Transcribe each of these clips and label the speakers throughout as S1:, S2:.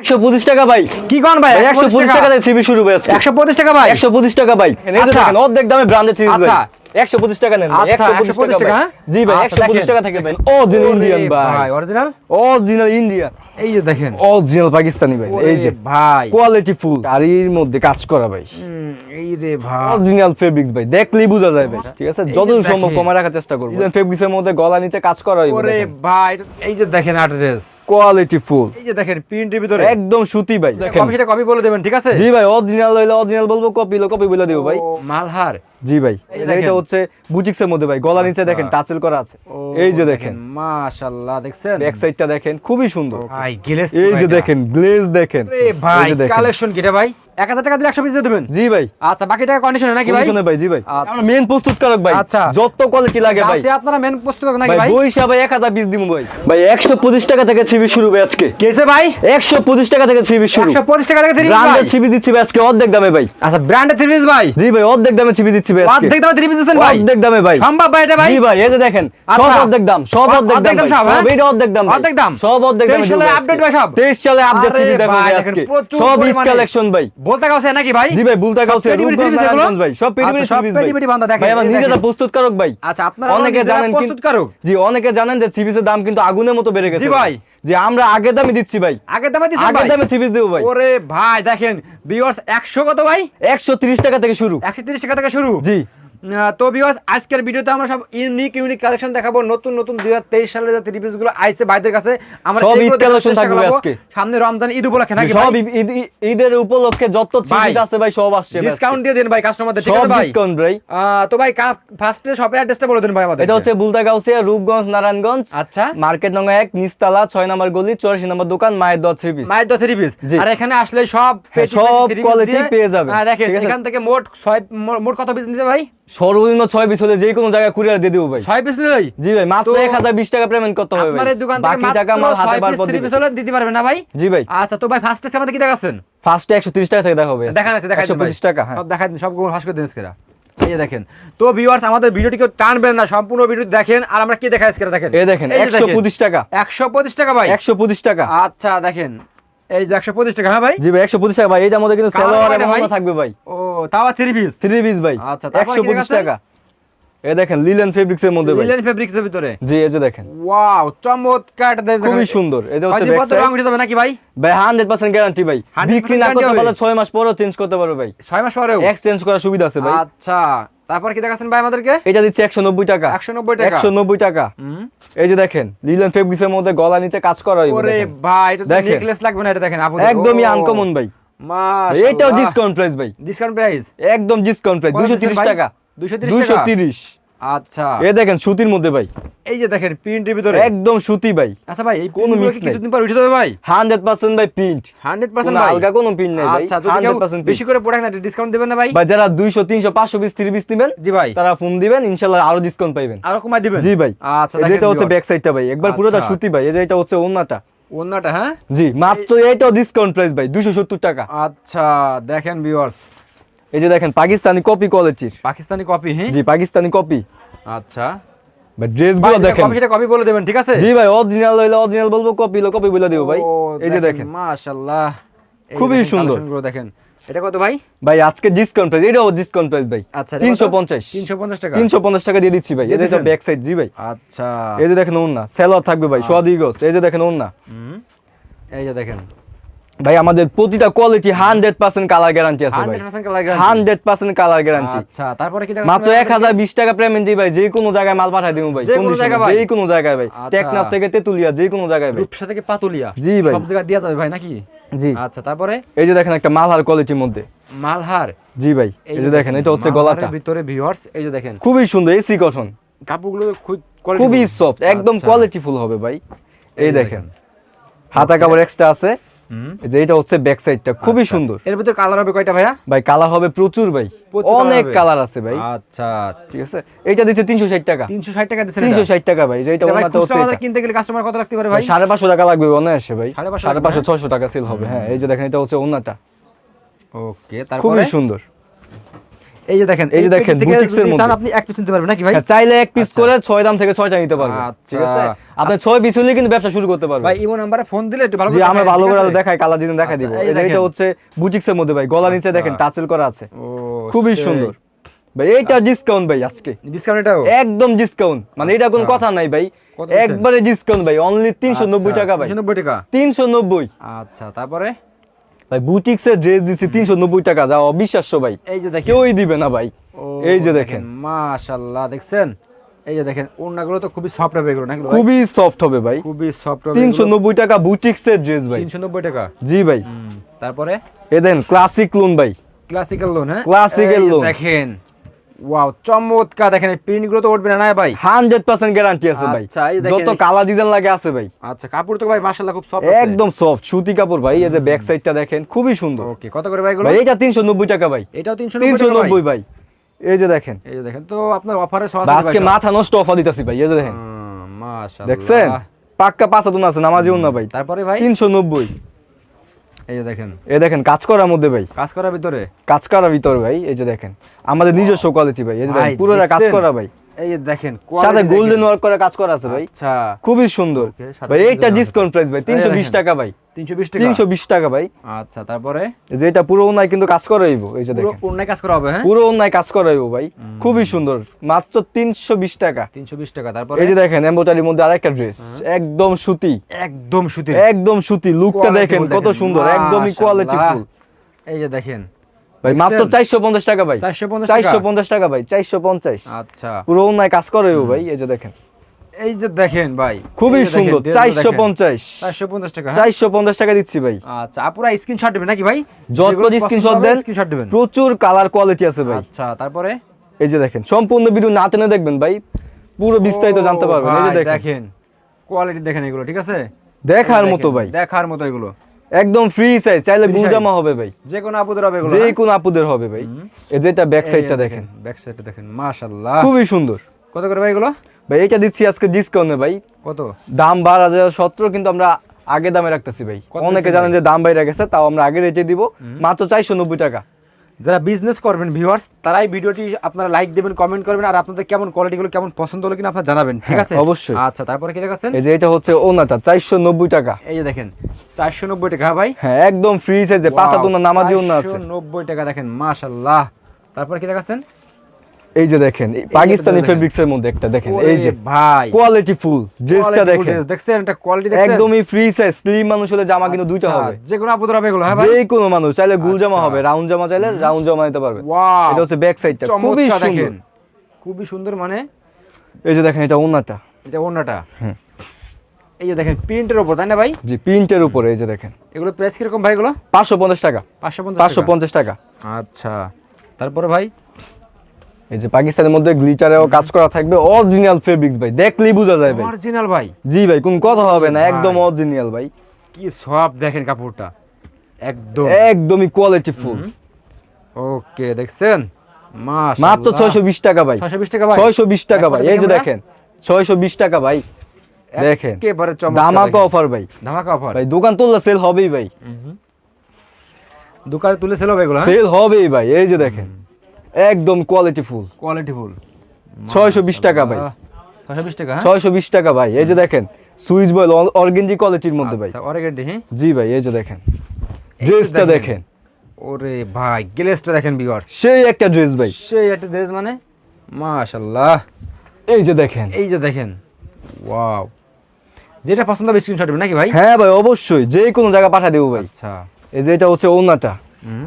S1: একশো পঁচিশ টাকা ভাই
S2: কি কোন ভাই?
S1: একশো পঁচিশ টাকা থেকে শুরু হয়েছে।
S2: একশো পঁচিশ টাকা ভাই?
S1: একশো পঁচিশ টাকা ভাই এই যে
S2: আচ্ছা।
S1: দেখেন অর্ধেক দামে ব্র্যান্ডেড থ্রি
S2: আচ্ছা।
S1: একশো পঁচিশ টাকা নেন একশো পঁচিশ টাকা
S2: টাকা,
S1: ভাই। জি ভাই একশো পঁচিশ টাকা থেকে ভাই। অরিজিনাল ইন্ডিয়ান ভাই
S2: অরিজিনাল
S1: অরিজিনাল ইন্ডিয়ান
S2: এই যে দেখেন।
S1: অরিজিনাল পাকিস্তানি ভাই এই যে
S2: ভাই।
S1: কোয়ালিটি ফুল গাড়ির মধ্যে কাজ করা ভাই।
S2: এই রে ভাই।
S1: অরিজিনাল ফেব্রিক্স ভাই দেখলেই বোঝা যায় ভাই। ঠিক আছে?
S2: এই যে
S1: যতদূর সম্ভব। কমে রাখার চেষ্টা করব। ফেব্রিক্স এর মধ্যে গলা নিচে কাজ করা
S2: ওরে ভাই এই যে দেখেন অ্যাড্রেস
S1: কোয়ালিটি ফুল
S2: এই যে দেখেন প্রিন্টের ভিতরে।
S1: একদম সুতি ভাই দেখেন।
S2: কপি সেটা কপি বলে দেবেন ঠিক আছে?
S1: জি ভাই অরিজিনাল হইলে অরিজিনাল বলব কপি কপি বলে দিব ভাই।
S2: মালহার
S1: জি ভাই এটা হচ্ছে বুটিক্সের মধ্যে ভাই গলা নিচে
S2: আচ্ছা।
S1: দেখেন টাচেল করা আছে। এই যে দেখেন।
S2: মাশাআল্লাহ দেখছেন?
S1: ব্যাক সাইডটা দেখেন খুবই সুন্দর।
S2: ভাই গ্লেজ
S1: এই যে দেখেন গ্লেজ দেখেন।
S2: ভাই। কালেকশন কিটা ভাই? 1000 টাকা দিলে 100 পিস দিয়ে দেবেন?
S1: জি ভাই।
S2: আচ্ছা বাকি টাকা কন্ডিশন নাকি ভাই?
S1: ভাই জি ভাই।
S2: আচ্ছা।
S1: আমরা মেন প্রস্তুতকারক ভাই।
S2: আচ্ছা।
S1: যত কোয়ালিটি লাগে ভাই।
S2: আপনারা মেন প্রস্তুত নাকি
S1: ভাই
S2: ভাই?
S1: বইসা ভাই এক হাজার পিস দিব ভাই। ভাই একশো পঁচিশ টাকা থেকে ছিবি শুরু ভাই আজকে।
S2: কেসে ভাই?
S1: একশো পঁচিশ টাকা থেকে ছিবি শুরু।
S2: 125 টাকা থেকে
S1: ব্র্যান্ডের ছিবি দিচ্ছি ভাই আজকে অর্ধেক দামে ভাই।
S2: আচ্ছা ব্র্যান্ডের 3 পিস ভাই।
S1: জি ভাই অর্ধেক দামে ছিবি দিচ্ছি ভাই
S2: অর্ধেক দামে 3 পিস দিচ্ছেন ভাই?
S1: অর্ধেক দামে ভাই।
S2: সম্ভব ভাই এটা ভাই?
S1: জি ভাই এই যে দেখেন সব
S2: আচ্ছা।
S1: অর্ধেক দাম সব অর্ধেক দাম
S2: অর্ধেক দাম
S1: ভাই।
S2: সব?
S1: এটা অর্ধেক দাম
S2: অর্ধেক দাম?
S1: সব অর্ধেক দামে
S2: 23 সালের update ভাই সব?
S1: 23 সালে আপডেট
S2: আরে
S1: ছিবি দেখো
S2: ভাই,
S1: ভাই
S2: দেখেন,
S1: আজকে। সব ঈদ কালেকশন ভাই।
S2: বলতে কাছে নাকি ভাই?
S1: জি ভাই বুলতা কাউসে
S2: পেটি পেটি
S1: রূপগঞ্জ
S2: থ্রি পিস এগুলো?
S1: নারায়ণগঞ্জ ভাই সব পেটি
S2: আচ্ছা, সব
S1: থ্রি পিস
S2: পেটি পেটি বান্ধা, দেখেন,
S1: ভাই আমার নিজেরা প্রস্তুতকারক ভাই।
S2: আচ্ছা আপনারা
S1: অনেকে জানেন
S2: প্রস্তুতকারক।
S1: জি অনেকে জানেন যে থ্রি দাম কিন্তু আগুনের মতো বেড়ে গেছে
S2: জি ভাই।
S1: যে আমরা আগের দামে দিচ্ছি ভাই।
S2: আগের দামে দিচ্ছি
S1: আগের দামে সিবিস দেবো ভাই।
S2: ওরে ভাই দেখেন ভিউয়ার্স 100 কত ভাই?
S1: একশো তিরিশ টাকা থেকে শুরু।
S2: 130 টাকা থেকে শুরু?
S1: জি।
S2: তো ভিউয়ার্স আজকের ভিডিওতে আমরা সব ইউনিক ইউনিক কালেকশন দেখাবো। নতুন নতুন 2023 সালের যে থ্রি গুলো আইছে ভাইদের কাছে আমরা। সামনে রমজান ঈদ উপলক্ষে নাকি
S1: সব ঈদ- ঈদ- ঈদের উপলক্ষে যত পিস আছে ভাই সব আসছে
S2: ডিসকাউন্ট দিয়ে দেন ভাই কাস্টমারদের ঠিক আছে ভাই?
S1: ডিসকাউন্ট ভাই।
S2: তো ভাই ফার্স্টে শপের অ্যাড্রেসটা বলে দেন ভাই আমাদের
S1: এটা হচ্ছে বুলতা গাউসিয়া রূপগঞ্জ নারায়ণগঞ্জ।
S2: আচ্ছা।
S1: মার্কেট নং এক নিচতলা ছয় নম্বর গলি চুরাশি নম্বর দোকান মায়ের দশ থ্রি পিস
S2: মায়ের দশ থ্রি পিস আর এখানে আসলে সব
S1: হ্যাঁ, সব
S2: দিয়ে-
S1: পেয়ে যাবে
S2: হ্যাঁ, দেখেন এখান থেকে মোট ছয় মোট কত পিস নিতে ভাই?
S1: সর্বনিম্ন ছয় পিস হলে যে কোনো জায়গায় কুরিয়ার দিয়ে দেবো ভাই।
S2: ছয় পিস
S1: জি ভাই মাত্র এক হাজার বিশ টাকা পেমেন্ট করতে হবে ভাই।
S2: দোকান থেকে
S1: বাকি টাকা মাল হাতে পর
S2: দিতে পারবেন না ভাই?
S1: জি ভাই।
S2: আচ্ছা তো ভাই ফার্স্ট আমাদের কি দেখাচ্ছেন?
S1: ফার্স্টে একশো তিরিশ টাকা থেকে দেখা হবে
S2: দেখান আছে
S1: একশো পঁচিশ টাকা হ্যাঁ।
S2: সব দেখাই দিন সব ফাঁস করে দিন স্কেরা এই দেখেন। তো ভিউয়ার্স আমাদের ভিডিওটি কেউ টানবেন না সম্পূর্ণ ভিডিও দেখেন। আর আমরা কি দেখাই স্কেরা দেখেন?
S1: এই দেখেন একশো। পঁচিশ টাকা।
S2: একশো পঁচিশ টাকা ভাই?
S1: একশো পঁচিশ টাকা।
S2: আচ্ছা দেখেন। এই যে একশো পঁচিশ টাকা হ্যাঁ ভাই?
S1: জি ভাই একশো পঁচিশ টাকা ভাই। মধ্যে কিন্তু এবং? থাকবে ভাই।
S2: ও তাও থ্রি পিস
S1: থ্রি পিস ভাই।
S2: আচ্ছা, তারপরে
S1: একশো
S2: কি
S1: পঁচিশ
S2: দেখাচ্ছেন?
S1: টাকা। এই দেখেন লিলেন ফেব্রিক্স এর মধ্যে ভাই।
S2: লিলেন ফেব্রিক্স এর ভিতরে?
S1: জি এই যে দেখেন।
S2: ওয়াও চমৎকার দেখেন।
S1: খুবই সুন্দর। হচ্ছে back
S2: বলতে রং উঠে যাবে নাকি ভাই?
S1: ভাই হান্ড্রেড পার্সেন্ট গ্যারান্টি ভাই। বিক্রি না করতে পারলে ছয় মাস পরেও চেঞ্জ করতে পারবে ভাই।
S2: ছয় মাস পরেও?
S1: এক্সচেঞ্জ করার সুবিধা আছে ভাই।
S2: আচ্ছা। তারপর কি দেখাচ্ছেন ভাই আমাদেরকে?
S1: এটা দিচ্ছে একশো নব্বই টাকা।
S2: 190 টাকা।
S1: একশো নব্বই টাকা।
S2: হুম।
S1: এই যে দেখেন লিলেন ফেব্রিক্স এর মধ্যে গলা নিচে কাজ করা
S2: ওরে ভাই এটা। নেকলেস লাগবে না এটা দেখেন আপনি
S1: একদমই আনকমন ভাই। এটাও ডিসকাউন্ট প্রাইস ভাই।
S2: ডিসকাউন্ট প্রাইস
S1: একদম ডিসকাউন্ট প্রাইস দুশো তিরিশ? টাকা।
S2: 230
S1: দুশো তিরিশ।
S2: আচ্ছা।
S1: এ দেখেন সুতির মধ্যে ভাই।
S2: এই যে দেখেন প্রিন্টের ভিতরে।
S1: একদম সুতি ভাই।
S2: আচ্ছা ভাই এই
S1: কোনো
S2: কি
S1: নেই।
S2: কিছুদিন পর উঠে যাবে ভাই?
S1: হান্ড্রেড পার্সেন্ট ভাই প্রিন্ট।
S2: 100% ভাই?
S1: আলগা কোনো পিন নাই ভাই।
S2: আচ্ছা যদি কেউ
S1: হান্ড্রেড পার্সেন্ট
S2: বেশি করে প্রোডাক্ট না ডিসকাউন্ট দিবেন না ভাই?
S1: ভাই যারা দুইশো তিনশো পাঁচশো পিস থ্রি পিস নেবেন
S2: জি ভাই।
S1: তারা ফোন দিবেন ইনশাল্লাহ আরও ডিসকাউন্ট পাইবেন।
S2: আরও কমাই দিবেন?
S1: জি ভাই।
S2: আচ্ছা দেখেন
S1: এটা হচ্ছে। ব্যাক সাইডটা ভাই। একবার পুরোটা
S2: আচ্ছা।
S1: সুতি ভাই এই যে এটা হচ্ছে ওন্নাটা।
S2: অন্যটা হ্যাঁ?
S1: জি মাত্র এটাও ডিসকাউন্ট প্রাইস ভাই দুশো সত্তর টাকা।
S2: আচ্ছা দেখেন ভিউয়ার্স
S1: এই যে দেখেন পাকিস্তানি কপি কোয়ালিটির
S2: পাকিস্তানি কপি হ্যাঁ
S1: জি পাকিস্তানি কপি
S2: আচ্ছা।
S1: ভাই ড্রেসগুলো দেখেন।
S2: কপি বলে দেবেন ঠিক আছে?
S1: জি ভাই অরিজিনাল হইলে অরিজিনাল বলব কপি কপি বলে দিব ভাই। এই যে দেখেন
S2: মাশাআল্লাহ
S1: খুবই সুন্দর।
S2: দেখেন। এটা কত ভাই?
S1: ভাই আজকে ডিসকাউন্ট প্রাইস এটাও ডিসকাউন্ট প্রাইস ভাই।
S2: আচ্ছা এটা
S1: তিনশো
S2: কত?
S1: পঞ্চাশ
S2: 350 টাকা?
S1: তিনশো পঞ্চাশ টাকা দিয়ে দিচ্ছি ভাই। এটা ব্যাক সাইড জি ভাই।
S2: আচ্ছা।
S1: এই যে দেখেন ওন্না সেলর থাকবে ভাই সোয়াদি গোস এই যে দেখেন ওন্না
S2: হুম। এই যে দেখেন।
S1: ভাই আমাদের প্রতিটা quality hundred percent colour guarantee আছে ভাই।
S2: 100% colour guarantee
S1: hundred percent colour guarantee
S2: আচ্ছা তারপরে কি
S1: মাত্র এক হাজার বিশ টাকা পেমেন্ট দিই ভাই যে কোনো জায়গায় মাল পাঠাই দিব ভাই
S2: কোনো জায়গায় ভাই?
S1: যে কোনো জায়গায় ভাই।
S2: আচ্ছা।
S1: টেকনাফ থেকে তেতুলিয়া যে কোনো জায়গায় ভাই।
S2: রূপসা থেকে পাতুলিয়া।
S1: জি ভাই।
S2: সব জায়গায় দেওয়া যাবে ভাই নাকি?
S1: জি।
S2: আচ্ছা তারপরে?
S1: এই যে দেখেন একটা মালহার কোয়ালিটির মধ্যে।
S2: মালহার।
S1: জি ভাই এই যে দেখেন এটা হচ্ছে গলাটা।
S2: ভিতরে ভিউয়ার্স এই যে দেখেন।
S1: খুবই সুন্দর এসি কটন
S2: কাপড়গুলো
S1: খুবই সফট একদম
S2: আচ্ছা।
S1: কোয়ালিটিফুল হবে ভাই। এই দেখেন। হাতা কাপড় এক্সট্রা আছে। যে এটা হচ্ছে ব্যাক সাইডটা খুবই
S2: আচ্ছা।
S1: সুন্দর।
S2: এর ভিতরে কালার হবে কয়টা ভাইয়া?
S1: ভাই কালার হবে প্রচুর ভাই। অনেক কালার আছে ভাই।
S2: আচ্ছা।
S1: ঠিক আছে? এটা দিচ্ছে তিনশো ষাট টাকা।
S2: 360 টাকা দিচ্ছে
S1: তিনশো ষাট টাকা ভাই যে এটা ওনাতে হচ্ছে এটা।
S2: কিনতে গেলে কাস্টমার কত লাগতে পারে
S1: ভাই?
S2: ভাই
S1: সাড়ে পাঁচশো টাকা লাগবে ভাই।
S2: সাড়ে লাগবে,
S1: পাঁচশো
S2: হ্যাঁ?
S1: ছয়শো টাকা সেল হবে। হ্যাঁ এই যে দেখেন এটা হচ্ছে ওনাটা।
S2: ওকে তারপরে?
S1: খুবই সুন্দর।
S2: এই যে দেখেন
S1: এই যে দেখেন,
S2: চান
S1: মধ্যে।
S2: আপনি এক পিস নিতে পারবেন নাকি ভাই?
S1: হ্যাঁ, চাইলে এক পিস
S2: আচ্ছা।
S1: করে ছয় দাম থেকে ছয়টা নিতে পারবেন।
S2: আচ্ছা।
S1: ঠিক আছে? আপনি ছয় পিস হলে কিন্তু ব্যবসা শুরু করতে পারবেন।
S2: ভাই ইমো নাম্বারে ফোন দিলে একটু ভালো করে
S1: আমরা ভালো করে দেখাই কালার দিন দেখা
S2: আচ্ছা,
S1: দিব।
S2: এই
S1: এই যে এটা হচ্ছে বুটিক্সের মধ্যে ভাই গলা নিচে। দেখেন টাচেল করা আছে। খুবই সুন্দর। ভাই এইটা ডিসকাউন্ট ভাই আজকে।
S2: ডিসকাউন্ট এটাও?
S1: একদম ডিসকাউন্ট মানে এটা কোনো। কথা নাই ভাই। একবারে ডিসকাউন্ট ভাই অনলি তিনশো নব্বই টাকা ভাই।
S2: 390 টাকা?
S1: তিনশো নব্বই।
S2: আচ্ছা তারপরে?
S1: ভাই বুটিক্সের ড্রেস দিছি তিনশো নব্বই টাকা যা অবিশ্বাস্য ভাই।
S2: এই যে দেখেন।
S1: কেউই দিবে না ভাই। এই যে দেখেন।
S2: মাশাআল্লাহ দেখছেন? এই যে দেখেন ওড়নাগুলো তো খুবই সফট হবে এগুলো নাকি
S1: খুবই সফট হবে ভাই।
S2: খুবই সফট হবে
S1: তিনশো নব্বই টাকা বুটিক্সের ড্রেস ভাই।
S2: 390 টাকা?
S1: জি ভাই।
S2: তারপরে?
S1: এই দেন ক্লাসিক লোন ভাই।
S2: ক্লাসিক্যাল লোন হ্যাঁ? ক্লাসিক্যাল
S1: লোন
S2: দেখেন ওয়াও চমৎকার। দেখেন এই প্রিন্টগুলো তো উঠবে না ভাই?
S1: হান্ড্রেড পার্সেন্ট গ্যারান্টি আছে ভাই।
S2: আচ্ছা, দেখেন
S1: যত কালা ডিজাইন লাগে আছে ভাই।
S2: আচ্ছা কাপড় তো ভাই মাশাআল্লাহ খুব সফট
S1: একদম সফট সুতি কাপড় ভাই এই যে ব্যাক সাইডটা দেখেন খুবই সুন্দর।
S2: ওকে কত করে ভাই এগুলো?
S1: ভাই এটা তিনশো নব্বই টাকা ভাই।
S2: এটাও 390
S1: তিনশো নব্বই
S2: ভাই?
S1: ভাই। এই যে দেখেন।
S2: এই যে দেখেন তো আপনার অফারে সরাসরি
S1: আজকে মাথা নষ্ট অফার দিতেছি ভাই এই যে দেখেন।
S2: মাশাআল্লাহ।
S1: দেখছেন? পাক্কা পাঁচ আছে নামাজিও না ভাই।
S2: তারপরে ভাই?
S1: তিনশো নব্বই।
S2: এই যে দেখেন।
S1: এ দেখেন কাজ করার মধ্যে ভাই।
S2: কাজ করার ভিতরে?
S1: কাজ করার ভিতরে ভাই এই যে দেখেন। আমাদের নিজস্ব কোয়ালিটি ভাই এই যে দেখেন পুরোটা কাজ করা ভাই।
S2: এই যে দেখেন
S1: সাথে গোল্ডেন ওয়ার্ক করে কাজ করা আছে ভাই।
S2: আচ্ছা।
S1: খুবই সুন্দর। ভাই এইটা ডিসকাউন্ট প্রাইস ভাই তিনশো বিশ
S2: দেখেন।
S1: টাকা ভাই।
S2: 320 টাকা।
S1: তিনশো বিশ টাকা ভাই।
S2: আচ্ছা তারপরে?
S1: যে এটা পুরো ওনায় কিন্তু কাজ করা হইব এই যে
S2: পুরো
S1: দেখেন।
S2: কাজ করা হবে হ্যাঁ?
S1: পুরো ওনায় কাজ করা হইব ভাই খুবই সুন্দর। মাত্র তিনশো বিশ টাকা।
S2: 320 টাকা তারপরে?
S1: এই যে দেখেন এম্বোটারির মধ্যে আরেকটা ড্রেস একদম সুতি।
S2: একদম সুতির।
S1: একদম সুতি লুকটা দেখেন কত সুন্দর একদমই
S2: এই যে দেখেন
S1: ভাই মাত্র
S2: দেখছেন?
S1: চারশো পঞ্চাশ টাকা ভাই।
S2: 450 টাকা?
S1: ভাই চারশো পঞ্চাশ।
S2: আচ্ছা।
S1: পুরো কাজ করে ভাই এই যে দেখেন।
S2: এই যে দেখেন ভাই
S1: খুবই সুন্দর
S2: dress গুলো
S1: চারশো
S2: দেখেন।
S1: পঞ্চাশ
S2: 450 টাকা হ্যাঁ?
S1: চারশো পঞ্চাশ টাকা দিচ্ছি ভাই।
S2: আচ্ছা আপুরা স্ক্রিনশট দিবেন নাকি ভাই?
S1: যত স্ক্রিনশট দেন
S2: স্ক্রিনশট দিবেন।
S1: প্রচুর কালার কোয়ালিটি আছে ভাই।
S2: আচ্ছা তারপরে?
S1: এই যে দেখেন সম্পূর্ণ ভিডিও না টেনে দেখবেন ভাই পুরো বিস্তারিত জানতে পারবেন। এই যে দেখেন।
S2: কোয়ালিটি দেখেন এগুলো ঠিক আছে?
S1: দেখার মতো ভাই।
S2: দেখার মতো এগুলো।
S1: একদম ফ্রি সাইজ চাইলে গুজামা হবে ভাই।
S2: যে কোনো আপুদের হবে এগুলো
S1: যে কোন আপুদের হবে ভাই। এই যে এটা ব্যাক সাইডটা দেখেন।
S2: ব্যাক সাইডটা দেখেন মাশাআল্লাহ।
S1: খুবই সুন্দর।
S2: কত করে ভাই এগুলো?
S1: ভাই এটা দিচ্ছি আজকে ডিসকাউন্টে ভাই।
S2: কত?
S1: দাম বাড়া যায় সত্তর কিন্তু আমরা আগে দামে রাখতেছি ভাই। অনেকে জানেন যে দাম বাইরে গেছে তাও আমরা আগে রেটে দিব। মাত্র চারশো নব্বই টাকা।
S2: যারা বিজনেস করবেন ভিউয়ার্স তারাই ভিডিওটি আপনারা লাইক দেবেন কমেন্ট করবেন আর আপনাদের কেমন কোয়ালিটিগুলো কেমন পছন্দ হলো কিনা আপনারা জানাবেন ঠিক
S1: হ্যাঁ,
S2: আছে?
S1: অবশ্যই।
S2: আচ্ছা তারপরে কি দেখাচ্ছেন?
S1: এই যে এটা হচ্ছে ওনাটা চারশো নব্বই টাকা।
S2: এই যে দেখেন চারশো নব্বই টাকা হ্যাঁ ভাই?
S1: হ্যাঁ একদম ফ্রি সাইজে পাঁচাতুনা ওনা নামাজি ওনা আছে।
S2: 490 টাকা দেখেন মাশাআল্লাহ। তারপরে কি দেখাচ্ছেন?
S1: এই যে দেখেন পাকিস্তানি ফেব্রিক্স এর মধ্যে একটা দেখেন এই যে
S2: ভাই।
S1: কোয়ালিটি ফুল ড্রেসটা দেখেন।
S2: দেখছেন এটা কোয়ালিটি দেখছেন?
S1: একদমই ফ্রি সাইজ স্লিম মানুষ হলে জামা কিন্তু দুইটা
S2: আচ্ছা,
S1: হবে।
S2: যে কোনো আপুদের হবে এগুলো হ্যাঁ ভাই?
S1: যে কোনো মানুষ চাইলে গুল জামা
S2: আচ্ছা।
S1: হবে রাউন্ড জামা চাইলে রাউন্ড জামা নিতে পারবে। এটা হচ্ছে ব্যাক সাইডটা খুবই সুন্দর।
S2: দেখেন। খুবই সুন্দর মানে?
S1: এই যে দেখেন এটা ওনাটা
S2: এটা অন্যটা
S1: হুম।
S2: এই যে দেখেন প্রিন্টের উপর তাই না ভাই?
S1: জি প্রিন্টের উপরে এই যে দেখেন।
S2: এগুলো প্রাইস কীরকম ভাই এগুলো?
S1: পাঁচশো পঞ্চাশ টাকা।
S2: পাঁচশো পঞ্চাশ
S1: টাকা।
S2: আচ্ছা। তারপরে ভাই?
S1: এই যে পাকিস্তানের মধ্যে গ্লিটারেও কাজ করা থাকবে অরিজিনাল ফেব্রিক্স ভাই। দেখলেই বোঝা যায় ভাই।
S2: অরিজিনাল ভাই।
S1: জি ভাই কোন কথা হবে না একদম অরিজিনাল ভাই।
S2: কি সব দেখেন কাপড়টা। একদম।
S1: একদমই কোয়ালিটি ফুল
S2: ওকে দেখছেন?
S1: মাত্র ছয়শো বিশ টাকা ভাই।
S2: 620 টাকা ভাই?
S1: ছয়শো বিশ টাকা ভাই। এই যে
S2: দেখেন
S1: দেখেন ছয়শো বিশ টাকা ভাই। দেখেন
S2: একেবারে চমৎকার দেখেন।
S1: অফার ভাই।
S2: ধামাকা অফার
S1: ভাই দোকান তুললে সেল হবেই ভাই।
S2: দোকানে তুলে সেল হবে এগুলো
S1: সেল হবেই ভাই। এই যে দেখেন। একদম কোয়ালিটি ফুল
S2: কোয়ালিটি ফুল
S1: 620 টাকা ভাই।
S2: ছয়শো বিশ টাকা হ্যাঁ?
S1: ছয়শো বিশ টাকা ভাই। এই যে দেখেন সুইচ বয়েল অর্গেঞ্জি কোয়ালিটির মধ্যে ভাই।
S2: আচ্ছা অরেগেন্ডি হ্যাঁ?
S1: জি ভাই এই যে দেখেন। ড্রেসটা
S2: দেখেন। ওরে ভাই গ্লেসটা দেখেন বিগার্স
S1: সেই একটা ড্রেস ভাই।
S2: সেই একটা ড্রেস মানে? মাশাআল্লাহ।
S1: এই যে দেখেন।
S2: এই যে দেখেন। ওয়াও যেটা পছন্দ হবে স্ক্রিনশট নাকি ভাই?
S1: হ্যাঁ ভাই অবশ্যই। যে কোনো জায়গা পাঠা দেবো ভাই।
S2: আচ্ছা।
S1: এই যে এটা হচ্ছে ওনাটা
S2: হুম।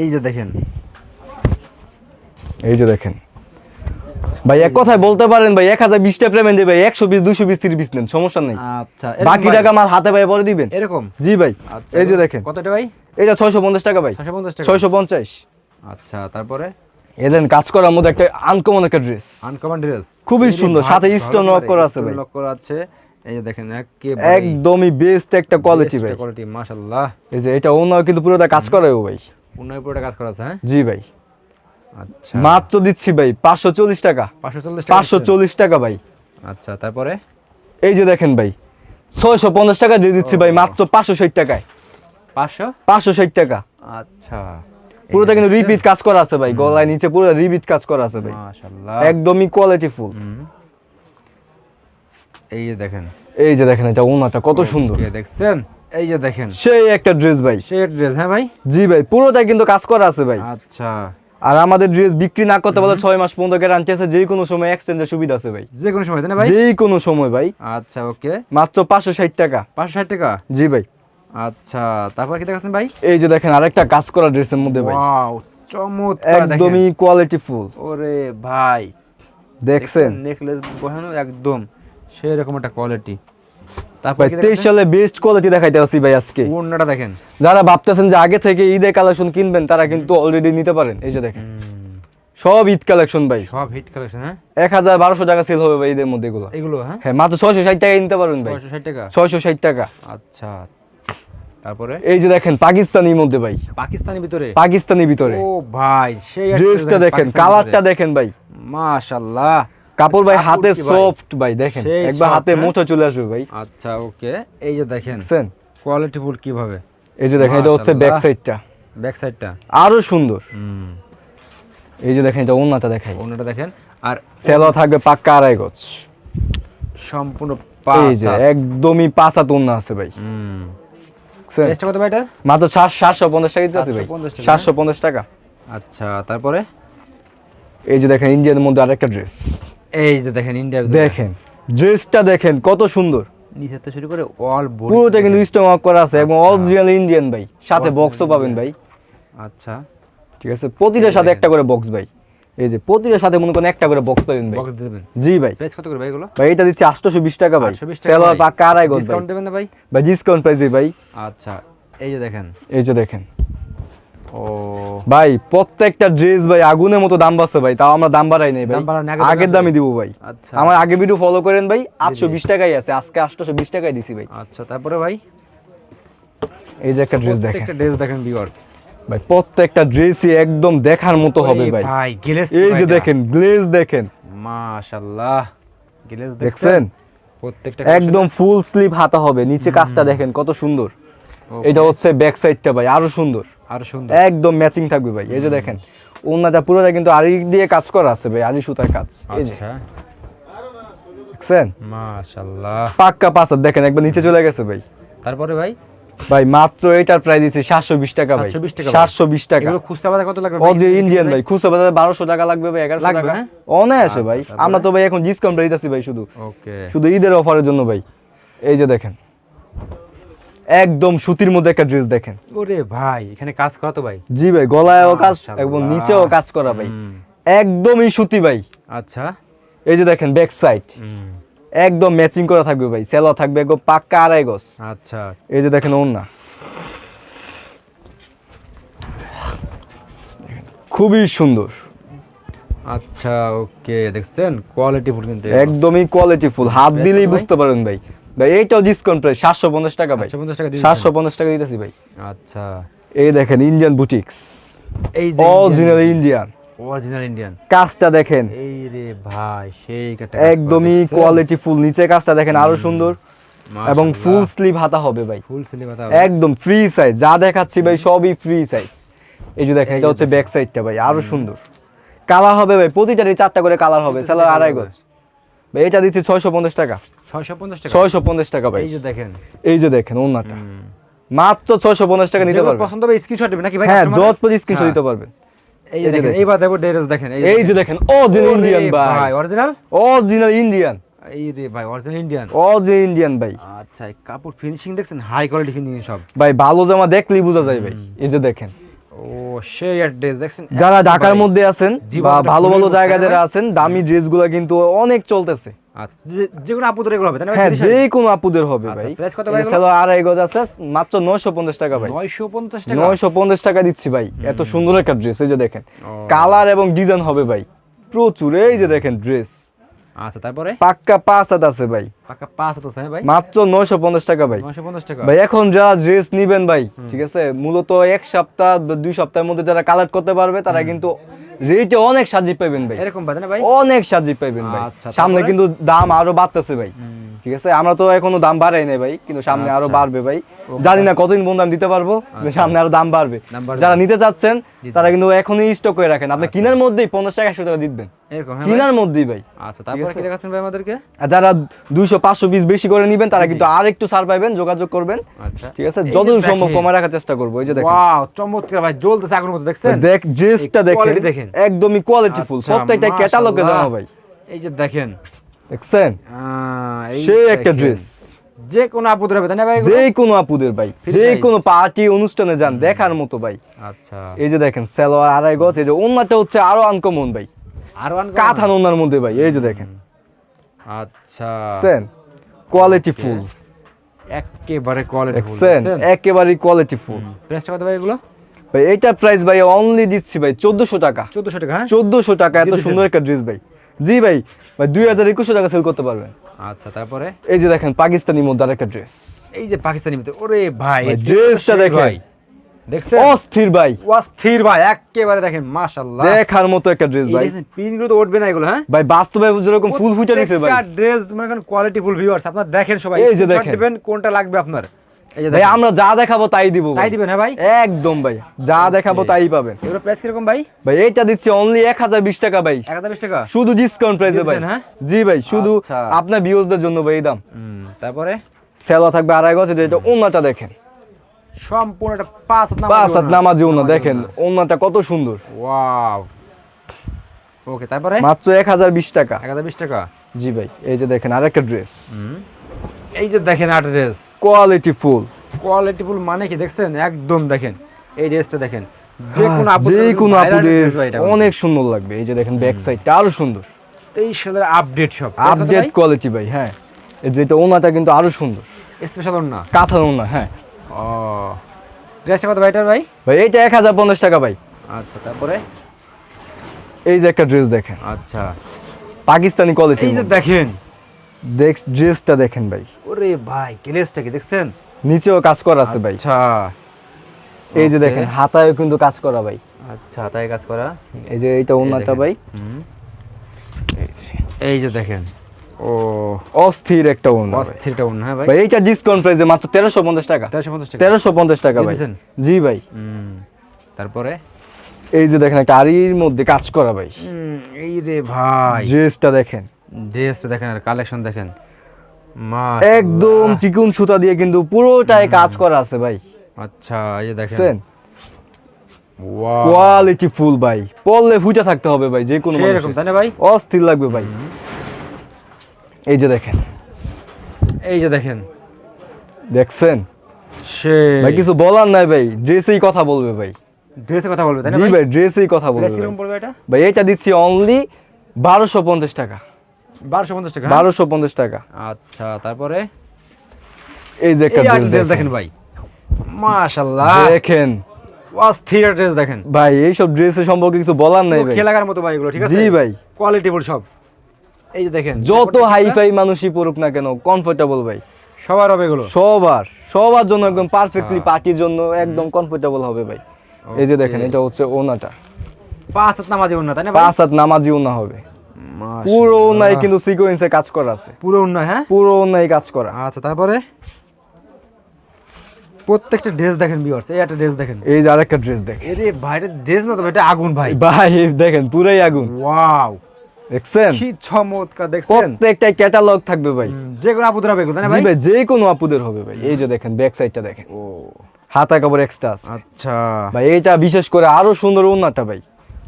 S2: এই যে দেখেন।
S1: এই যে দেখেন। ভাই এক কথায় বলতে পারেন ভাই এক হাজার বিশটা পেমেন্ট ভাই একশো বিশ দুশো বিশ তিরিশ বিশ নেন সমস্যা নেই।
S2: আচ্ছা
S1: বাকি টাকা আমার হাতে পায়ে পরে দিবেন।
S2: এরকম?
S1: জি ভাই
S2: আচ্ছা
S1: এই যে দেখেন।
S2: কতটা ভাই?
S1: এটা ছয়শো পঞ্চাশ টাকা ভাই।
S2: ছশো পঞ্চাশ
S1: ছয়শো পঞ্চাশ।
S2: আচ্ছা তারপরে?
S1: এদেন কাজ করার মধ্যে একটা আনকমন একটা ড্রেস
S2: আনকমন ড্রেস
S1: খুবই সুন্দর, সাথে stone work করা আছে ভাই।
S2: লক করা আছে। এই যে দেখেন
S1: একদমই বেস্ট একটা কোয়ালিটি ভাই।
S2: কোয়ালিটি মাশাআল্লাহ।
S1: এই যে এটা অন্য কিন্তু পুরোটা কাজ করাও ভাই।
S2: পুরোটা কাজ করা আছে হ্যাঁ?
S1: জি ভাই।
S2: আচ্ছা।
S1: মাত্র দিচ্ছি ভাই পাঁচশো চল্লিশ টাকা।
S2: পাঁচশো চল্লিশ টাকা
S1: ভাই।
S2: আচ্ছা তারপরে?
S1: এই যে দেখেন ভাই ছয়শো পঞ্চাশ টাকা দিয়ে দিচ্ছি ভাই মাত্র পাঁচশো ষাট টাকায়।
S2: পাঁচশো?
S1: পাঁচশো ষাট টাকা।
S2: আচ্ছা।
S1: পুরোটা কিন্তু রিপিট কাজ করা আছে ভাই গলায় নিচে পুরো রিপিট কাজ করা আছে ভাই।
S2: মাশাআল্লাহ।
S1: একদমই কোয়ালিটি ফুল।
S2: এই যে দেখেন।
S1: এই যে দেখেন এটা ওনাটা কত সুন্দর।
S2: দেখছেন? এই যে দেখেন।
S1: সেই একটা ড্রেস ভাই।
S2: শেড ড্রেস হ্যাঁ ভাই?
S1: জি ভাই পুরোটা কিন্তু কাজ করা আছে ভাই।
S2: আচ্ছা।
S1: আর আমাদের ড্রেস বিক্রি না করতে পারলে ছয় মাস পর্যন্ত গ্যারান্টি আছে যে কোনো সময় এক্সচেঞ্জের সুবিধা আছে ভাই।
S2: যে কোনো সময় তাই না ভাই?
S1: যে কোনো সময় ভাই।
S2: আচ্ছা ওকে।
S1: মাত্র পাঁচশো ষাট টাকা।
S2: পাঁচশো ষাট টাকা?
S1: জি ভাই।
S2: আচ্ছা তারপর কি দেখাচ্ছেন ভাই?
S1: এই যে দেখেন আরেকটা কাজ করা ড্রেসের মধ্যে ভাই।
S2: ওয়াও চমৎকার
S1: একদমই কোয়ালিটি ফুল
S2: ওরে ভাই।
S1: দেখছেন?
S2: নেকলেস বসানো একদম। সেই রকম একটা কোয়ালিটি তারপর
S1: তেইশ সালে বেস্ট কোয়ালিটি দেখাইতে আসছি ভাই আজকে।
S2: ওড়নাটা দেখেন।
S1: যারা ভাবতেছেন যে আগে থেকে ঈদের কালেকশন কিনবেন তারা কিন্তু অলরেডি নিতে পারেন। এই যে দেখেন। সব ঈদ কালেকশন ভাই।
S2: সব হিট কালেকশন হ্যাঁ?
S1: এক হাজার বারোশো টাকা সেল হবে ভাই ঈদের মধ্যে এগুলো।
S2: এগুলো হ্যাঁ?
S1: হ্যাঁ মাত্র ছয়শো ষাট টাকায় নিতে পারবেন ভাই।
S2: ছয়শো ষাট টাকা?
S1: ছয়শো ষাট টাকা।
S2: আচ্ছা। তারপরে?
S1: এই যে দেখেন পাকিস্তানির মধ্যে ভাই।
S2: পাকিস্তানি ভিতরে?
S1: পাকিস্তানি ভিতরে।
S2: ও ভাই সেই
S1: ড্রেসটা দেখেন কালারটা দেখেন ভাই।
S2: মাশাআল্লাহ
S1: কাপড় ভাই হাতে? সফট ভাই? দেখেন। একবার হাতে? মুঠো চলে আসবে ভাই।
S2: আচ্ছা ওকে। এই যে দেখেন কোয়ালিটি ফুল কীভাবে?
S1: এই যে দেখেন এটা হচ্ছে ব্যাক সাইডটা
S2: ব্যাক সাইডটা
S1: আরও সুন্দর।
S2: হুম।
S1: এই যে দেখেন এটা ওন্নাটা দেখাই।
S2: ওনাটা দেখেন। আর
S1: সেলো থাকবে পাক্কা আড়াই গজ।
S2: সম্পূর্ণ
S1: এই যে একদমই পাঁচাত ওন্না আছে ভাই।
S2: হুম? চেষ্টা কত ভাই এটার?
S1: মাত্র সাত সাতশো পঞ্চাশ টাকা দিতে আছে ভাই।
S2: 750
S1: সাতশো পঞ্চাশ টাকা।
S2: আচ্ছা তারপরে?
S1: এই যে দেখেন ইন্ডিয়ার মধ্যে আরেকটা ড্রেস
S2: এই যে দেখেন ইন্ডিয়া
S1: দেখেন ড্রেসটা দেখেন কত সুন্দর।
S2: নিচে থেকে শুরু করে অল
S1: পুরোটা কিন্তু স্টোন ওয়ার্ক করা আছে এবং। অরিজিনাল ইন্ডিয়ান ভাই। সাথে বক্সও পাবেন ভাই।
S2: আচ্ছা।
S1: ঠিক আছে প্রতিটার সাথে একটা করে বক্স ভাই। এই যে প্রতিটার সাথে মনে করেন একটা করে বক্স পাবেন ভাই।
S2: বক্স দেবেন।
S1: জি ভাই।
S2: প্রাইস কত করে ভাই এগুলো?
S1: ভাই এটা দিচ্ছি আটশোশো বিশ টাকা ভাই।
S2: 820 টাকা ভাই।
S1: পাক্কা আড়াই গজ
S2: ডিসকাউন্ট দেবেন না ভাই?
S1: ভাই ডিসকাউন্ট প্রাইসে ভাই।
S2: আচ্ছা এই যে দেখেন।
S1: এই যে দেখেন। ভাই প্রত্যেকটা ড্রেস ভাই আগুনের মতো দাম বাড়ছে ভাই তাও আমরা দাম বাড়াই নাই ভাই।
S2: আগের দামে
S1: দামই দিব ভাই।
S2: আচ্ছা।
S1: আমার আগে ভিডিও ফলো করেন ভাই আটশো বিশ টাকাই আছে আজকে আটশোশো বিশ টাকায় দিছি ভাই।
S2: আচ্ছা তারপরে ভাই?
S1: এই যে একটা ড্রেস দেখেন।
S2: প্রত্যেকটা ড্রেস দেখেন ভিউয়ার্স
S1: ভাই প্রত্যেকটা ড্রেসই একদম দেখার মতো হবে ভাই।
S2: ভাই গ্লেজ
S1: এই যে দেখেন গ্লেজ দেখেন।
S2: মাশাআল্লাহ। গ্লেজ
S1: দেখছেন?
S2: প্রত্যেকটা
S1: একদম ফুল স্লিভ হাতা হবে নিচে কাজটা দেখেন কত সুন্দর। এটা হচ্ছে ব্যাক সাইডটা ভাই আরও সুন্দর।
S2: আর সুন্দর।
S1: একদম ম্যাচিং থাকবে ভাই এই যে দেখেন ওনাটা পুরোটা কিন্তু আরি দিয়ে কাজ করা আছে ভাই আরি সুতার কাজ এই যে।
S2: আচ্ছা।
S1: দেখছেন?
S2: মাশাআল্লাহ।
S1: পাক্কা হাত দেখেন একবার নিচে চলে গেছে ভাই।
S2: তারপরে ভাই?
S1: ভাই মাত্র এটার প্রাইস দিচ্ছে সাতশো বিশ টাকা ভাই।
S2: 720 টাকা
S1: সাতশো বিশ টাকা।
S2: খুচরা বাজার কত লাগবে
S1: ও যে ইন্ডিয়ান ভাই খুচরা বাজারে বারোশো টাকা লাগবে ভাই এগারোশো
S2: লাগবে,
S1: টাকা।
S2: হ্যাঁ?
S1: অনায়াসে ভাই।
S2: আচ্ছা,
S1: আমরা তো ভাই এখন ডিসকাউন্ট দিতেছি ভাই শুধু।
S2: ওকে
S1: শুধু ঈদের অফারের জন্য ভাই। এই যে দেখেন। একদম সুতির মধ্যে একটা ড্রেস দেখেন।
S2: ওরে ভাই এখানে কাজ করা তো ভাই।
S1: জি ভাই গলায়ও কাজ। এবং নিচেও কাজ করা ভাই। একদমই সুতি ভাই।
S2: আচ্ছা।
S1: এই যে দেখেন ব্যাক সাইড একদম ম্যাচিং করা থাকবে ভাই সেলো থাকবে একদম পাক্কা আড়াই গজ।
S2: আচ্ছা।
S1: এই যে দেখেন ওর না খুবই সুন্দর।
S2: আচ্ছা ওকে দেখছেন? কোয়ালিটি ফুল কিন্তু
S1: একদমই কোয়ালিটি ফুল। হাত দিলেই বুঝতে পারেন ভাই। ভাই এইটাও ডিসকাউন্ট প্রাইস সাতশো পঞ্চাশ টাকা ভাই।
S2: 750 টাকা
S1: সাতশো পঞ্চাশ টাকা দিতেছি ভাই।
S2: আচ্ছা।
S1: এই দেখেন ইন্ডিয়ান বুটিক্স
S2: এই যে
S1: অরিজিনাল ইন্ডিয়ান
S2: অরিজিনাল ইন্ডিয়ান
S1: কাজটা দেখেন।
S2: এই রে ভাই সেই একটা
S1: একদমই কোয়ালিটি ফুল নিচে কাজটা দেখেন আরও সুন্দর। এবং ফুল স্লিভ হাতা হবে ভাই।
S2: ফুল সিলেবাস
S1: একদম ফ্রি সাইজ যা দেখাচ্ছি ভাই সবই ফ্রি সাইজ এই যে দেখেন এটা হচ্ছে ব্যাক সাইডটা ভাই আরও সুন্দর। কালার হবে ভাই প্রতিটারই চারটা করে কালার হবে। সেলার আড়াই
S2: হবে।
S1: গজ। ভাই এটা দিচ্ছি ছয়শো পঞ্চাশ টাকা।
S2: 650 টাকা।
S1: টাকা ভাই।
S2: এই যে দেখেন।
S1: এই যে দেখেন ওনাটা মাত্র ছয়শো পঞ্চাশ টাকা নিতে পারবেন।
S2: পছন্দ হবে স্ক্রিনশট দিবেন। নাকি ভাই
S1: হ্যাঁ
S2: customer?
S1: যত পরি স্ক্রিনশট
S2: হ্যাঁ।
S1: দিতে পারবেন।
S2: এই যে দেখেন। এইবার দেখো ড্রেস দেখেন
S1: এই যে দেখেন। অরিজিনাল ইন্ডিয়ান ভাই।
S2: অরিজিনাল
S1: অরিজিনাল ইন্ডিয়ান
S2: এই রে ভাই অরিজিনাল ইন্ডিয়ান
S1: অরিজিনাল ইন্ডিয়ান ভাই।
S2: আচ্ছা কাপড় ফিনিশিং দেখছেন? হাই কোয়ালিটি ফিনিশিং সব।
S1: ভাই ভালো জামা দেখলেই বোঝা যায় ভাই। এই যে দেখেন।
S2: ও সেই ড্রেস দেখছেন
S1: যারা ঢাকার মধ্যে আছেন বা ভালো ভালো
S2: উৎসাহ
S1: যারা আছেন দামি ড্রেসগুলো কিন্তু অনেক চলতেছে।
S2: আচ্ছা যে- যে কোনো আপুদের এগুলো হবে
S1: হ্যাঁ যে কোনো আপুদের হবে
S2: আচ্ছা,
S1: ভাই।
S2: price কত ভাই এগুলো?
S1: আড়াই গজ আছে মাত্র নয়শো পঞ্চাশ টাকা ভাই।
S2: 950 টাকা?
S1: নয়শো পঞ্চাশ টাকা দিচ্ছি ভাই এত সুন্দর একটা ড্রেস এই যে দেখেন। কালার এবং ডিজাইন হবে ভাই প্রচুর এই যে দেখেন ড্রেস
S2: আচ্ছা তারপরে?
S1: পাক্কা পাঁচ হাত আছে ভাই।
S2: পাক্কা পাঁচ হাত আছে হ্যাঁ ভাই?
S1: মাত্র নয়শো পঞ্চাশ টাকা ভাই।
S2: 950 টাকা।
S1: ভাই এখন যারা ড্রেস নিবেন ভাই ঠিক আছে মূলত এক সপ্তাহ বা দুই সপ্তাহের মধ্যে যারা কালেক্ট করতে পারবে তারা কিন্তু রেটে অনেক সাজি পাবেন ভাই।
S2: এরকম ভাই
S1: অনেক সাজি পাইবেন ভাই।
S2: আচ্ছা,
S1: সামনে কিন্তু দাম আরও বাড়তেছে ভাই। ঠিক আছে? আমরা তো এখনও দাম বাড়াই নাই ভাই কিন্তু সামনে আরও
S2: আচ্ছা।
S1: বাড়বে ভাই। জানি না কতদিন পর্যন্ত আমি দিতে পারব সামনে আরও দাম বাড়বে। যারা নিতে চাচ্ছেন। তারা কিন্তু এখনই স্টক করে রাখেন। আপনি কিনার মধ্যেই পঞ্চাশ টাকা একশো টাকা জিতবেন।
S2: হ্যাঁ?
S1: কিনার মধ্যেই ভাই।
S2: আচ্ছা তারপরে কি দেখাচ্ছেন ভাই আমাদেরকে?
S1: যারা দুইশো পাঁচশো পিস বেশি করে নিবেন তারা কিন্তু আর একটু ছাড় পাইবেন যোগাযোগ করবেন।
S2: আচ্ছা।
S1: ঠিক আছে? যতদূর সম্ভব
S2: দেখেন।
S1: কমে রাখার চেষ্টা করব। এই যে দেখেন।
S2: ওয়াও চমৎকার ভাই জ্বলতেছে আগুনের মতো দেখছেন?
S1: দেখ ড্রেসটা দেখেন। একদমই কোয়ালিটি ফুল
S2: আচ্ছা,
S1: প্রত্যেকটা ক্যাটালগে। জানো ভাই।
S2: এই যে দেখেন।
S1: দেখছেন? সেই একটা ড্রেস
S2: যে কোনো আপুদের হবে তাই না ভাই
S1: যে কোনো আপুদের ভাই যে কোনো পার্টি অনুষ্ঠানে যান দেখার মতো ভাই।
S2: আচ্ছা।
S1: এই যে দেখেন সালোয়ার আড়াই গজ এই যে ওন্নাটা হচ্ছে আরও আনকমন ভাই।
S2: আর
S1: কাঁথান ওন্নার মধ্যে ভাই এই যে দেখেন।
S2: আচ্ছা।
S1: দেখছেন? কোয়ালিটি ফুল
S2: একেবারে কোয়ালিটি
S1: দেখছেন? একেবারে কোয়ালিটি ফুল
S2: প্রাইসটা কত ভাই এগুলো?
S1: ভাই এইটা প্রাইস ভাই অনলি দিচ্ছি ভাই চোদ্দশো টাকা।
S2: 1400 টাকা হ্যাঁ?
S1: চোদ্দশো টাকা এত সুন্দর একটা ড্রেস ভাই। জি ভাই ভাই দুই হাজার একুশশো টাকা সেল করতে পারবেন।
S2: আচ্ছা তারপরে?
S1: এই যে দেখেন পাকিস্তানি মধ্যে আরেকটা ড্রেস
S2: এই যে পাকিস্তানি মিতে ওরে ভাই
S1: ড্রেসটা দেখেন।
S2: ভাই। দেখছেন?
S1: অস্থির ভাই।
S2: অস্থির ভাই একেবারে দেখেন মাশাআল্লাহ।
S1: দেখার মতো একটা ড্রেস ভাই।
S2: পিনগুলো তো উঠবে না এগুলো হ্যাঁ?
S1: ভাই বাস্তবে যেরকম ফুল ফুটে নিছে ভাই।
S2: ড্রেস মানে কোয়ালিটি ফুল ভিউয়ার্স আপনারা দেখেন সবাই
S1: এই যে দেখেন।
S2: কোনটা লাগবে আপনার।
S1: ভাই আমরা যা দেখাবো তাই দিব ভাই।
S2: তাই দিবেন হ্যাঁ ভাই?
S1: একদম ভাই যা দেখাবো তাই পাবেন।
S2: এগুলো প্রাইস কীরকম ভাই?
S1: ভাই এইটা দিচ্ছি অনলি এক হাজার বিশ টাকা ভাই।
S2: এক হাজার বিশ টাকা?
S1: শুধু ডিসকাউন্ট প্রাইসে ভাই।
S2: হ্যাঁ?
S1: জি ভাই শুধু
S2: আচ্ছা।
S1: আপনার ভিউজদের জন্য ভাই দাম।
S2: তারপরে?
S1: সেলা থাকবে আড়াই গজ এটা এটা দেখেন।
S2: সম্পূর্ণ একটা পাঁচ নামাজি
S1: পাঁচ। নামাজি ওন্না দেখেন। ওন্নাটা কত সুন্দর।
S2: ওয়াও ওকে তারপরে?
S1: মাত্র এক হাজার বিশ টাকা।
S2: এক হাজার বিশ টাকা?
S1: জি ভাই এই যে দেখেন আরেকটা ড্রেস
S2: এই যে দেখেন আট dress
S1: quality full
S2: quality full মানে কি দেখছেন? একদম দেখেন। এই ড্রেসটা দেখেন। যে কোনো
S1: যে কোনো আপুদের অনেক সুন্দর লাগবে। এই যে দেখেন ব্যাক সাইডটা আরও সুন্দর।
S2: তেইশ সালের আপডেট সব।
S1: আপডেট কোয়ালিটি ভাই? হ্যাঁ। এই যে এটা ওনাটা কিন্তু আরও সুন্দর।
S2: স্পেশাল না
S1: কাঁথার ওনা হ্যাঁ।
S2: ও। ড্রেসটা কত ভাইটার ভাই?
S1: ভাই এইটা এক হাজার পঞ্চাশ টাকা ভাই।
S2: আচ্ছা তারপরে?
S1: এই যে একটা ড্রেস দেখেন।
S2: আচ্ছা।
S1: পাকিস্তানি কোয়ালিটি
S2: এই যে দেখেন।
S1: দেখ ড্রেসটা দেখেন ভাই।
S2: ওরে ভাই গ্লেসটা কি দেখছেন?
S1: নিচেও কাজ করা আছে ভাই।
S2: আচ্ছা।
S1: এই যে দেখেন হাতায়ও কিন্তু কাজ করা ভাই।
S2: আচ্ছা তাই কাজ করা।
S1: এই যে এইটা
S2: দেখেন।
S1: ভাই। এই যে,
S2: দেখেন। ও।
S1: অস্থির একটা ওনা।
S2: অস্থিরটা উন হ্যাঁ ভাই।
S1: এইটা ডিসকাউন্ট প্রাইসে মাত্র তেরোশো পঞ্চাশ টাকা।
S2: তেরোশো পঞ্চাশ টাকা।
S1: তেরোশো পঞ্চাশ টাকা ভাই। জি ভাই।
S2: হুম। তারপরে?
S1: এই যে দেখেন একটা আড়ির মধ্যে কাজ করা ভাই।
S2: এই রে ভাই।
S1: ড্রেসটা দেখেন।
S2: ড্রেসটা দেখেন আর কালেকশন দেখেন। মা
S1: একদম চিকুন সুতা দিয়ে কিন্তু পুরোটাই কাজ করা আছে ভাই।
S2: আচ্ছা এই যে দেখেন।
S1: কোয়ালিটি ফুল ভাই। পরলে ফুটে থাকতে হবে ভাই যে কোনো মানুষের।
S2: তাই না ভাই?
S1: অস্থির লাগবে ভাই। এই যে দেখেন।
S2: এই যে দেখেন।
S1: দেখছেন?
S2: সে
S1: ভাই কিছু বলার নাই ভাই। ড্রেসেই কথা বলবে ভাই।
S2: ড্রেসের কথা বলবে তাই না ভাই?
S1: ড্রেসেই কথা বলবে ভাই।
S2: এটা?
S1: দিচ্ছি অনলি বারোশো পঞ্চাশ টাকা।
S2: বারোশো পঞ্চাশ টাকা হ্যাঁ?
S1: বারোশো পঞ্চাশ টাকা।
S2: আচ্ছা তারপরে?
S1: এই যে একটা ড্রেস
S2: দেখেন। ভাই। মাশাআল্লাহ।
S1: দেখেন।
S2: অস্থির ড্রেস দেখেন।
S1: ভাই এইসব ড্রেসের সম্পর্কে কিছু বলার নাই ভাই।
S2: চোখে মতো ভাই এগুলো ঠিক আছে?
S1: জি ভাই।
S2: কোয়ালিটি ফুল সব। এই যে দেখেন
S1: যত হাই ফাই মানুষই পড়ুক না কেন কমফোর্টেবল ভাই।
S2: সবার হবে এগুলো।
S1: সবার সবার জন্য একদম পারফেক্টলি পার্টির জন্য একদম কমফোর্টেবল হবে ভাই। এই যে দেখেন এটা হচ্ছে ওনাটা।
S2: পাঁচ হাত নামাজি উন্না তাই না
S1: পাঁচ হাত নামাজি ওনা হবে। পুরো ওনায় কিন্তু সিকোয়েন্সে কাজ করা আছে।
S2: পুরো উন্না হ্যাঁ?
S1: পুরো ওনায় কাজ করা।
S2: আচ্ছা তারপরে? প্রত্যেকটা ড্রেস দেখেন ভিউয়ার্স এই একটা ড্রেস দেখেন।
S1: এই যে আরেকটা ড্রেস দেখেন।
S2: এরে ভাই এটা ড্রেস না তো এটা আগুন ভাই।
S1: ভাই দেখেন পুরাই আগুন।
S2: ওয়াও।
S1: দেখছেন?
S2: কি চমৎকার দেখছেন?
S1: প্রত্যেকটা ক্যাটালগ থাকবে ভাই।
S2: যে কোনো আপুদের হবে তাই না ভাই?
S1: যে কোনো আপুদের হবে ভাই। এই যে দেখেন ব্যাক সাইডটা দেখেন।
S2: ও।
S1: হাতা কাপড় এক্সট্রা আছে।
S2: আচ্ছা।
S1: ভাই এটা বিশেষ করে আরও সুন্দর ওনাটা ভাই।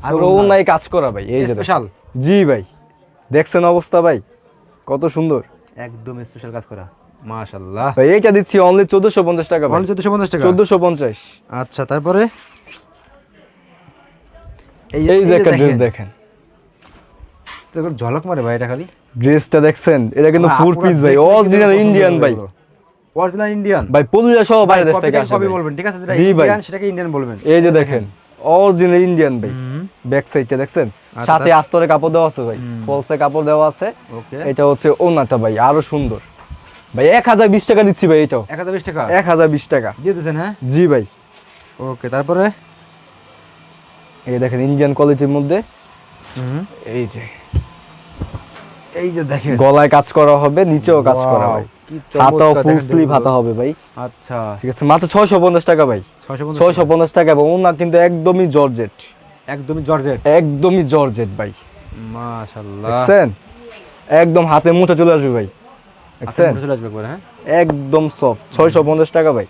S2: আরও
S1: পুরো কাজ করা ভাই এই যে
S2: স্পেশাল
S1: জি ভাই দেখছেন অবস্থা ভাই? কত সুন্দর।
S2: একদম স্পেশাল কাজ করা। মাশাআল্লাহ।
S1: ভাই এইটা দিচ্ছি অনলি চোদ্দশো পঞ্চাশ টাকা ভাই।
S2: 1450 টাকা?
S1: চোদ্দশো পঞ্চাশ।
S2: আচ্ছা তারপরে?
S1: এই যে একটা ড্রেস দেখেন।
S2: দেখেন। ঝলক মারে ভাই এটা খালি?
S1: ড্রেসটা দেখছেন? এটা কিন্তু ফুল পিস ভাই। অরিজিনাল ইন্ডিয়ান ভাই।
S2: অরিজিনাল ইন্ডিয়ান
S1: ভাই পুরুলিয়া সহ বাইরে দেশ থেকে আসে
S2: কপি। বলবেন ঠিক আছে? যেটা। ইন্ডিয়ান সেটাকে ইন্ডিয়ান বলবেন।
S1: এই যে দেখেন। অরিজিনাল ইন্ডিয়ান ভাই। ব্যাক সাইডটা দেখছেন?
S2: আচ্ছা,
S1: সাথে আস্তরে কাপড় দেওয়া আছে ভাই। ফলসে কাপড় দেওয়া আছে। এটা হচ্ছে ওনাটা ভাই। আরও সুন্দর। ভাই এক হাজার বিশ টাকা দিচ্ছি ভাই এটাও।
S2: এক হাজার বিশ টাকা?
S1: এক হাজার বিশ টাকা।
S2: দিয়ে দিয়েছেন হ্যাঁ?
S1: জি ভাই।
S2: ওকে তারপরে?
S1: এই দেখেন ইন্ডিয়ান কোয়ালিটির মধ্যে। এই যে।
S2: এই যে দেখেন।
S1: গলায় কাজ করা হবে নিচেও কাজ করা
S2: Wow,
S1: হাতাও ফুল স্লিভ হাতা হবে ভাই।
S2: আচ্ছা।
S1: ঠিক আছে মাত্র ছয়শো পঞ্চাশ টাকা ভাই।
S2: ছয়শো
S1: ছয়শো পঞ্চাশ টাকা এবং ওনা কিন্তু একদমই জর্জেট।
S2: একদমই জর্জেট।
S1: একদমই জর্জেট ভাই।
S2: মাশাআল্লাহ।
S1: দেখছেন? একদম হাতে মুঠো চলে আসবে ভাই। দেখছেন?
S2: চলে আসবে একবার হ্যাঁ?
S1: একদম সফট ছয়শো পঞ্চাশ টাকা ভাই।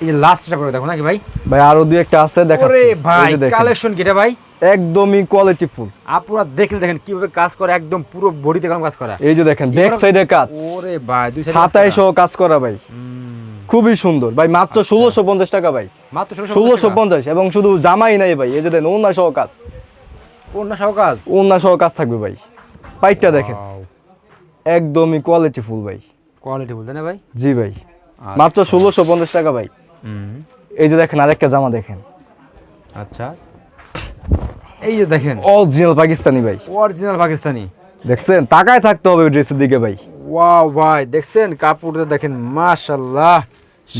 S2: এই যে লাস্টটা করে দেখো নাকি ভাই?
S1: ভাই আরও দুই একটা আছে দেখা
S2: ওরে ভাই কালেকশন কিটা ভাই?
S1: একদমই কোয়ালিটি ফুল
S2: আপুরা দেখলে দেখেন কীভাবে কাজ করে একদম পুরো বডিতে কেমন কাজ করা।
S1: এই যে দেখেন ব্যাক সাইডে কাজ।
S2: ওরে ভাই দুই সাইডে
S1: হাতায় সহ কাজ করা ভাই। খুবই সুন্দর। ভাই মাত্র
S2: আচ্ছা।
S1: ষোলোশো পঞ্চাশ টাকা ভাই।
S2: মাত্র ষোলোশো
S1: পঞ্চাশ এবং শুধু জামাই নাই ভাই। এই যে দেখেন ওনা সহ কাজ।
S2: পূর্ণ সহ কাজ?
S1: ওনা সহ কাজ থাকবে ভাই। পাইটটা দেখেন। একদমই কোয়ালিটি ফুল ভাই।
S2: কোয়ালিটি বলতে না ভাই?
S1: জি ভাই। মাত্র ষোলোশো পঞ্চাশ টাকা ভাই। এই যে দেখেন আরেকটা জামা দেখেন।
S2: আচ্ছা। এই যে দেখেন।
S1: অরিজিনাল পাকিস্তানি ভাই।
S2: অরিজিনাল পাকিস্তানি
S1: দেখছেন? তাকায় থাকতে হবে ড্রেসের দিকে ভাই।
S2: ওয়াও ভাই দেখছেন? কাপড়টা দেখেন মাশাআল্লাহ।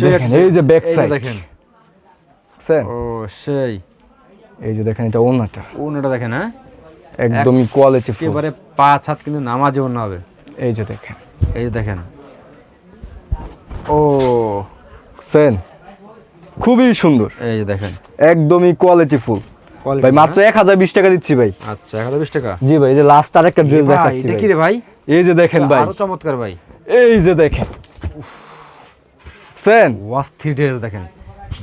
S1: দেখেন, এই যে
S2: এই
S1: side।
S2: দেখেন। ও সেই।
S1: এই যে দেখেন এটা ওনাটা।
S2: ওনাটা দেখেন হ্যাঁ?
S1: একদমই কোয়ালিটি ফুল
S2: একেবারে পাঁচ হাত কিন্তু নামাজে অন্য হবে।
S1: এই যে দেখেন।
S2: এই যে দেখেন। ও।
S1: দেখছেন? খুবই সুন্দর।
S2: এই যে দেখেন।
S1: একদমই কোয়ালিটি ফুল ভাই মাত্র এক হাজার বিশ টাকা দিচ্ছি ভাই?
S2: আচ্ছা এক হাজার বিশ টাকা?
S1: জি ভাই এই যে লাস্ট আরেকটা ড্রেস দেখাচ্ছি
S2: এটা
S1: ভাই।
S2: কি রে ভাই।
S1: এই যে দেখেন ভাই।
S2: আরও চমৎকার ভাই।
S1: এই যে দেখেন। দেখছেন
S2: অস্থির ড্রেস দেখেন?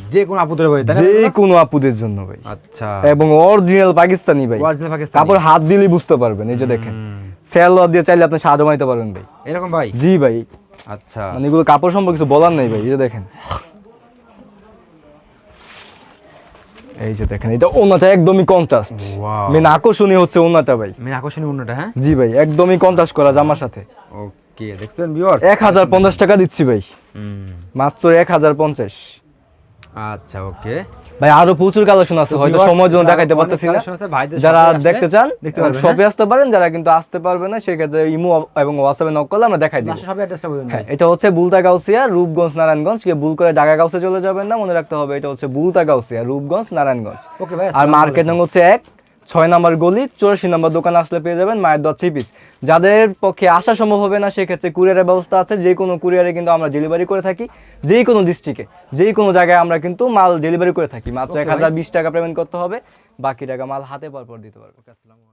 S2: যে কোনো আপুদের ভাই তাই
S1: যে? কোনো আপুদের জন্য ভাই।
S2: আচ্ছা।
S1: এবং অরিজিনাল পাকিস্তানি ভাই।
S2: অরিজিনাল পাকিস্তান।
S1: কাপড় হাত দিলে বুঝতে পারবেন এই যে দেখেন। সেলোয়ার দিয়ে চাইলে আপনি সাদা মাইতে পারবেন ভাই।
S2: এরকম ভাই?
S1: জি ভাই।
S2: আচ্ছা।
S1: মানে এগুলো কাপড় সম্পর্কে কিছু বলার নাই ভাই এই যে দেখেন। এই যে দেখেন এটা ওনাটা একদমই কন্ট্রাস্ট
S2: Wow.
S1: মেন আকর্ষণীয় হচ্ছে ওনাটা ভাই।
S2: মেন আকর্ষণীয় ওনাটা হ্যাঁ?
S1: জি ভাই একদমই কন্ট্রাস্ট করা জামার সাথে।
S2: ওকে দেখছেন ভিউয়ার্স
S1: এক হাজার পঞ্চাশ টাকা দিচ্ছি ভাই। মাত্র এক হাজার পঞ্চাশ।
S2: আচ্ছা ওকে
S1: ভাই আরও প্রচুর কালেকশন আছে হয়তো সময় জন্য দেখাইতে পারতেছি না। যারা দেখতে চান শপে আসতে পারেন যারা কিন্তু আসতে পারবে না সেক্ষেত্রে ইমো এবং হোয়াটসঅ্যাপে নক করলে আমরা দেখাই
S2: বলুন
S1: হ্যাঁ এটা হচ্ছে বুলতা গাউসিয়া রূপগঞ্জ নারায়ণগঞ্জ। কে ভুল করে ঢাকা গাউসে চলে যাবেন না মনে রাখতে হবে এটা হচ্ছে বুলতা গাউসিয়া রূপগঞ্জ নারায়ণগঞ্জ। আর মার্কেট হচ্ছে এক। ছয় নম্বর গলি চৌরাশি নম্বর দোকান আসলে পেয়ে যাবেন মায়ের দশ থ্রি পিস। যাদের পক্ষে আসা সম্ভব হবে না সেক্ষেত্রে কুরিয়ারের ব্যবস্থা আছে। যে কোনো কুরিয়ারে কিন্তু আমরা ডেলিভারি করে থাকি। যে কোনো ডিস্ট্রিক্টে যে কোনো জায়গায় আমরা কিন্তু মাল ডেলিভারি করে থাকি। মাত্র এক হাজার বিশ টাকা পেমেন্ট করতে হবে। বাকি টাকা মাল হাতে পর পর দিতে পারব।
S2: আসসালামু